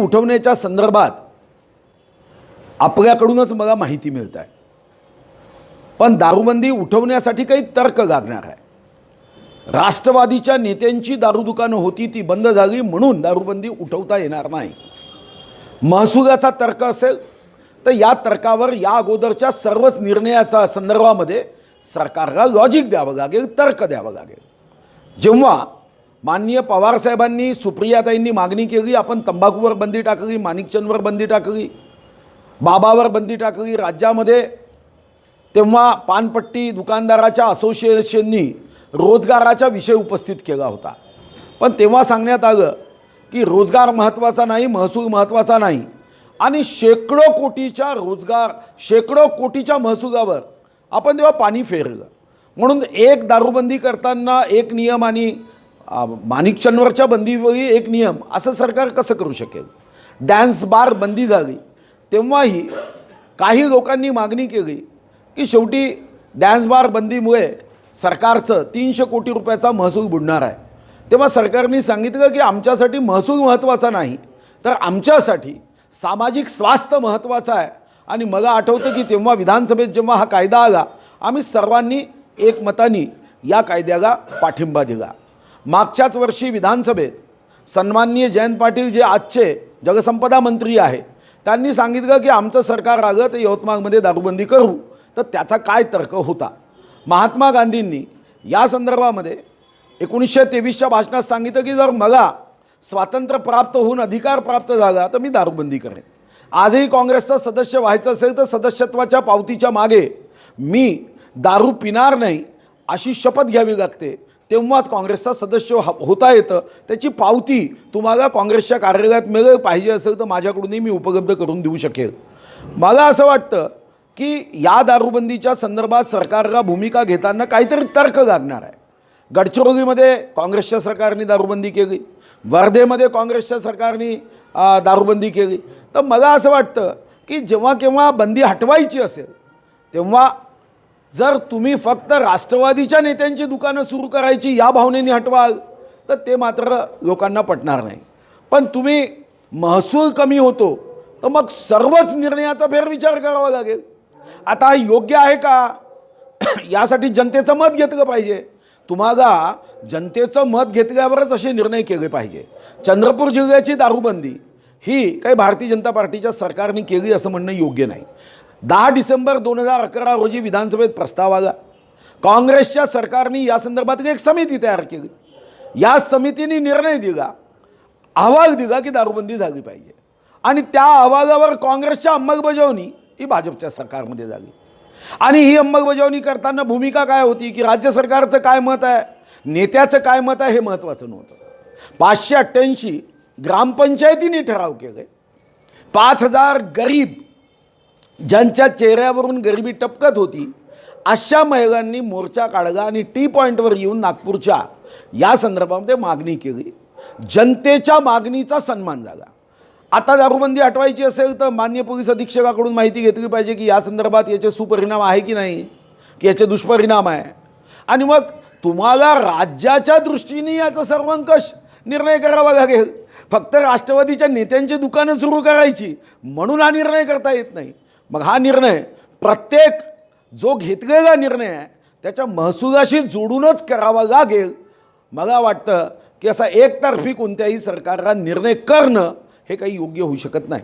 उठवण्याच्या संदर्भात आपल्याकडूनच मला माहिती मिळत आहे पण दारूबंदी उठवण्यासाठी काही तर्क गागणार आहे. राष्ट्रवादीच्या नेत्यांची दारू दुकानं होती ती बंद झाली म्हणून दारूबंदी उठवता येणार नाही. महसुलाचा तर्क असेल तर या तर्कावर या अगोदरच्या सर्वच निर्णयाचा संदर्भामध्ये सरकारला लॉजिक द्यावं लागेल तर्क द्यावं लागेल. जेव्हा माननीय पवारसाहेबांनी सुप्रियाताईंनी मागणी केली आपण तंबाखूवर बंदी टाकली माणिकचंदवर बंदी टाकली बाबावर बंदी टाकली. राज्यामध्ये तेव्हा पानपट्टी दुकानदाराच्या असोसिएशननी रोजगाराचा विषय उपस्थित केला होता. पण तेव्हा सांगण्यात आलं की रोजगार महत्त्वाचा नाही महसूल महत्त्वाचा नाही. आणि शेकडो कोटीच्या रोजगार शेकडो कोटीच्या महसुलावर आपण तेव्हा पाणी फेरलं. म्हणून एक दारूबंदी करताना एक नियम आणि माणिकचंदवरच्या बंदीवेळी एक नियम असं सरकार कसं करू शकेल? डॅन्स बार बंदी झाली तेव्हाही काही लोकांनी मागणी केली की शेवटी डॅन्स बार बंदीमुळे सरकारचं तीनशे कोटी रुपयाचा महसूल बुडणार आहे. तेव्हा सरकारने सांगितलं की आमच्यासाठी महसूल महत्त्वाचा नाही तर आमच्यासाठी सामाजिक स्वास्थ्य महत्त्वाचं आहे. आणि मला आठवतं की तेव्हा विधानसभेत जेव्हा हा कायदा आला आम्ही सर्वांनी एकमतानी या कायद्याला पाठिंबा दिला. मागच्याच वर्षी विधानसभेत सन्माननीय जयंत पाटील जे आजचे जगसंपदा मंत्री आहे त्यांनी सांगितलं की आमचं सरकार आलं तर यवतमाळमध्ये दारूबंदी करू. तर त्याचा काय तर्क होता? महात्मा गांधींनी या संदर्भामध्ये एकोणीसशे तेवीसच्या भाषणात सांगितलं की जर मला स्वातंत्र्य प्राप्त होऊन अधिकार प्राप्त झाला तर मी दारूबंदी करेन. आजही काँग्रेसचं सदस्य व्हायचं असेल तर सदस्यत्वाच्या पावतीच्या मागे मी दारू पिणार नाही अशी शपथ घ्यावी लागते. तेव्हाच काँग्रेसचा सदस्य होता येतं. त्याची पावती तुम्हाला काँग्रेसच्या कार्यालयात मिळेल पाहिजे असेल तर माझ्याकडूनही मी उपलब्ध करून देऊ शकेल. मला असं वाटतं की या दारूबंदीच्या संदर्भात सरकारला भूमिका घेताना काहीतरी तर्क लागणार आहे. गडचिरोलीमध्ये काँग्रेसच्या सरकारने दारूबंदी केली. वर्धेमध्ये काँग्रेसच्या सरकारने दारूबंदी केली. तर मला असं वाटतं की जेव्हा केव्हा बंदी हटवायची असेल तेव्हा जर तुम्ही फक्त राष्ट्रवादीच्या नेत्यांची दुकानं सुरू करायची या भावनेने हटवाल तर ते मात्र लोकांना पटणार नाही. पण तुम्ही महसूल कमी होतो तर मग सर्वच निर्णयाचा फेरविचार करावा लागेल. आता योग्य आहे का? यासाठी जनतेचं मत घेतलं पाहिजे. तुम्हाला जनतेचं मत घेतल्यावरच असे निर्णय केले पाहिजे. चंद्रपूर जिल्ह्याची दारूबंदी ही काही भारतीय जनता पार्टीच्या सरकारने केली असं म्हणणं योग्य नाही. दहा डिसेंबर दोन हजार अकरा रोजी विधानसभेत प्रस्ताव आला. काँग्रेसच्या सरकारने या संदर्भात एक समिती तयार केली. या समितीने निर्णय दिला. अहवाल दिला की दारूबंदी झाली पाहिजे. आणि त्या अहवालावर काँग्रेसच्या अंमलबजावणी ही भाजपच्या सरकारमध्ये झाली. आणि ही अंमलबजावणी करताना भूमिका काय होती की राज्य सरकारचं काय मत आहे? नेत्याचं काय मत आहे हे महत्त्वाचं नव्हतं. पाचशे अठ्ठ्याऐंशी ग्रामपंचायतीने ठराव केले. पाच हजार गरीब ज्यांच्या चेहऱ्यावरून गरिबी टपकत होती अशा महिलांनी मोर्चा काढला आणि टी पॉईंटवर येऊन नागपूरच्या या संदर्भामध्ये मागणी केली. जनतेच्या मागणीचा सन्मान झाला. आता दारूबंदी हटवायची असेल तर मान्य पोलीस अधीक्षकाकडून माहिती घेतली पाहिजे की या संदर्भात याचे सुपरिणाम आहे की नाही की याचे दुष्परिणाम आहे. आणि मग तुम्हाला राज्याच्या दृष्टीने याचा सर्वंकष निर्णय करावा लागेल. फक्त राष्ट्रवादीच्या नेत्यांची दुकानं सुरू करायची म्हणून हा निर्णय करता येत नाही. मग हा निर्णय प्रत्येक जो घेतलेला निर्णय आहे त्याच्या महसुलाशी जोडूनच करावा लागेल. मला वाटतं की असा एकतर्फी कोणत्याही सरकारला निर्णय करणं हे काही योग्य होऊ शकत नाही.